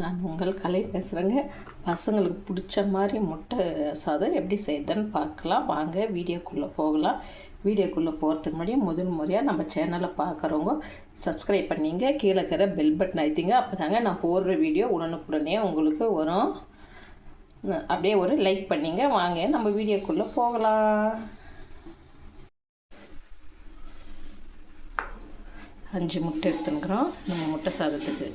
நான் உங்கள் கலை பேசுகிறேங்க பசங்களுக்கு பிடிச்ச மாதிரி முட்டை சாதம் எப்படி செய்யுதுன்னு பார்க்கலாம். வாங்க வீடியோக்குள்ளே போகலாம். வீடியோக்குள்ளே போகிறதுக்கு முன்னாடி முதல் முறையாக நம்ம சேனலை பார்க்குறவங்க சப்ஸ்கிரைப் பண்ணிங்க. கீழே இருக்கிற பெல் பட்டன் அழுத்திங்க. அப்போ தாங்க நான் போடுற வீடியோ உடனுக்குடனே உங்களுக்கு வரும். அப்படியே ஒரு லைக் பண்ணிங்க. வாங்க நம்ம வீடியோக்குள்ளே போகலாம். அஞ்சு முட்டை எடுத்துனுக்குறோம் நம்ம முட்டை சாதத்துக்கு.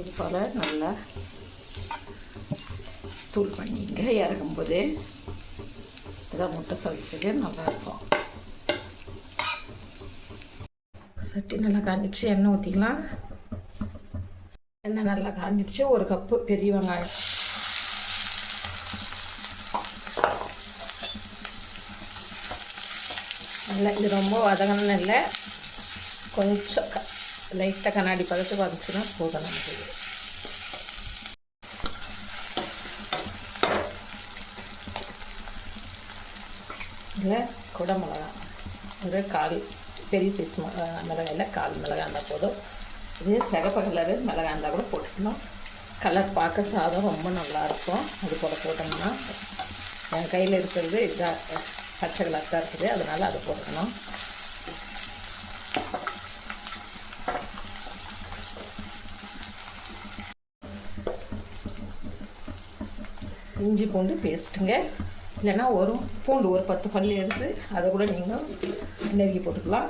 இது போல் நல்லா தூள் பண்ணிங்க இறக்கும்போது இதான் முட்டை சமைச்சது நல்லாயிருக்கும். சட்டி நல்லா காஞ்சிடுச்சு எண்ணெய் ஊற்றிக்கலாம் எண்ணெய் நல்லா காஞ்சிடுச்சு ஒரு கப்பு பெரிய வெங்காயம். நல்லா இது ரொம்ப வதங்கணும்னு இல்லை கொஞ்சம் லைட்டாக கண்ணாடி பதத்து வந்துச்சுன்னா போதும் நமக்கு. இதில் குடை மிளகா. ஒரு கால் பெரிய பீஸ் மிளகா இல்லை கால் மிளகா இருந்தால் போதும். இது சிகப்பு கலரு மிளகா இருந்தால் கூட போட்டுக்கணும். கலர் பார்க்க சாதம் ரொம்ப நல்லாயிருக்கும் அது போல் போட்டோம்னா என் கையில் இருக்கிறது இதாக பச்சை கலர் தான் இருக்குது. அதனால் அதை போட்டுக்கணும். இஞ்சி பூண்டு பேஸ்ட்டுங்க. இல்லைன்னா ஒரு பூண்டு ஒரு பத்து பல்லு எடுத்து அதை கூட நீங்கள் நெருக்கி போட்டுக்கலாம்.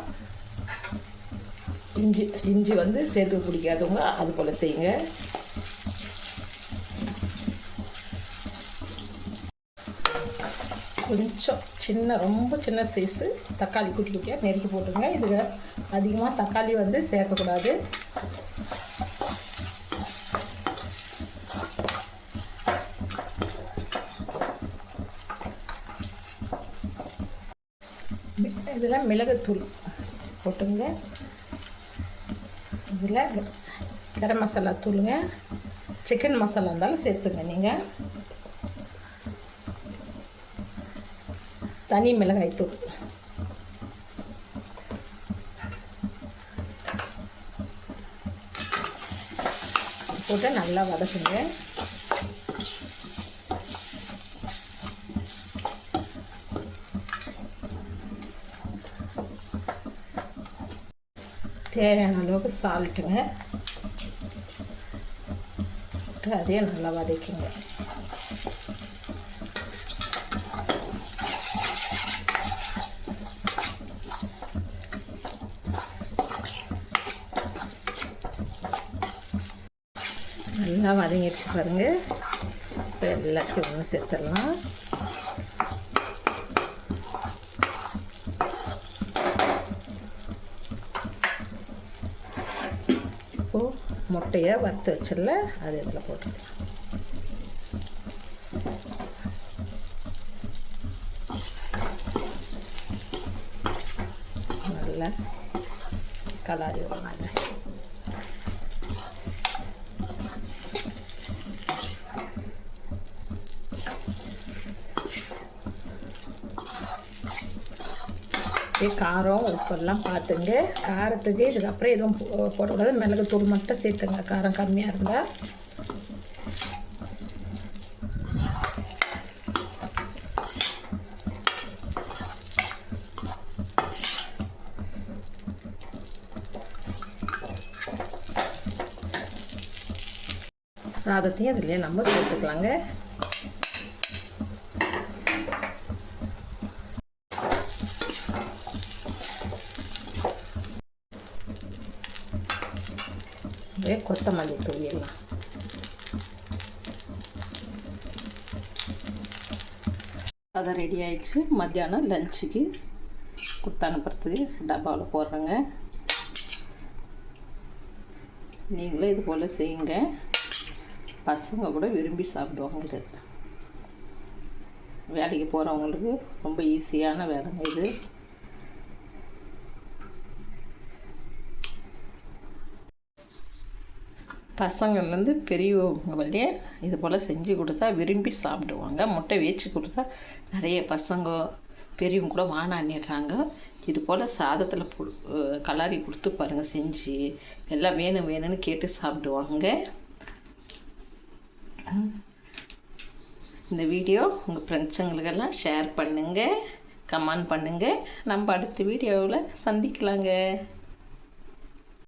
இஞ்சி இஞ்சி வந்து சேர்த்து பிடிக்காதவங்க அது போல் செய்யுங்க. கொஞ்சம் சின்ன ரொம்ப சின்ன சைஸு தக்காளி குட்டி குட்டியாக நெருக்கி போட்டுருங்க. இதில் அதிகமாக தக்காளி வந்து சேர்க்கக்கூடாது. இதில் மிளகுத்தூள் போட்டுங்க. இதில் கரம் மசாலா தூளுங்க. சிக்கன் மசாலா இருந்தாலும் சேர்த்துங்க நீங்கள் தனி மிளகாய் தூள். போட்டு நல்லா வதக்குங்க. தேவையான அளவுக்கு சால்ட்டுங்க அதையும் நல்லா வதக்கிங்க. நல்லா வதங்கிடுச்சு பாருங்கள் இப்போ எல்லாத்தையும் ஒன்று சேர்த்துடலாம். இப்போது முட்டையை வறுத்து வச்சிடல அது இதில் போட்டுக்கலாம். நல்லா கலாரி வாங்க அப்படியே காரம் உப்பெல்லாம் பார்த்துங்க காரத்துக்கு இதுக்கப்புறம் எதுவும் போடக்கூடாது போடக்கூடாது. மிளகுத்தூள் மட்டும் சேர்த்துங்க. காரம் கம்மியாக இருந்தால் சாதத்தையும் அதுலேயே நம்ம சேர்த்துக்கலாங்க. அப்படியே கொத்தமல்லி தூவிடலாம் அதை ரெடி ஆயிடுச்சு மத்தியானம் லஞ்சுக்கு கொடுத்து அனுப்புறதுக்கு டப்பாவில் போடுறேங்க நீங்களும் இது போல் செய்யுங்க பசங்க கூட விரும்பி சாப்பிடுவாங்க இது வேலைக்கு போகிறவங்களுக்கு ரொம்ப ஈஸியான வேலைங்க இது பசங்கள்லேருந்து பெரியவங்க வழியே இது போல் செஞ்சு கொடுத்தா விரும்பி சாப்பிடுவாங்க. முட்டை வேச்சு கொடுத்தா நிறைய பசங்க பெரியவங்க கூட வானான்னிடுறாங்க இது போல் சாதத்தில் கலாரி கொடுத்து பாருங்கள் செஞ்சு. எல்லாம் வேணும் வேணும்னு கேட்டு சாப்பிடுவாங்க. இந்த வீடியோ உங்கள் ஃப்ரெண்ட்ஸுங்களுக்கெல்லாம் ஷேர் பண்ணுங்கள் கமெண்ட் பண்ணுங்கள் நம்ம அடுத்த வீடியோவில் சந்திக்கலாங்க.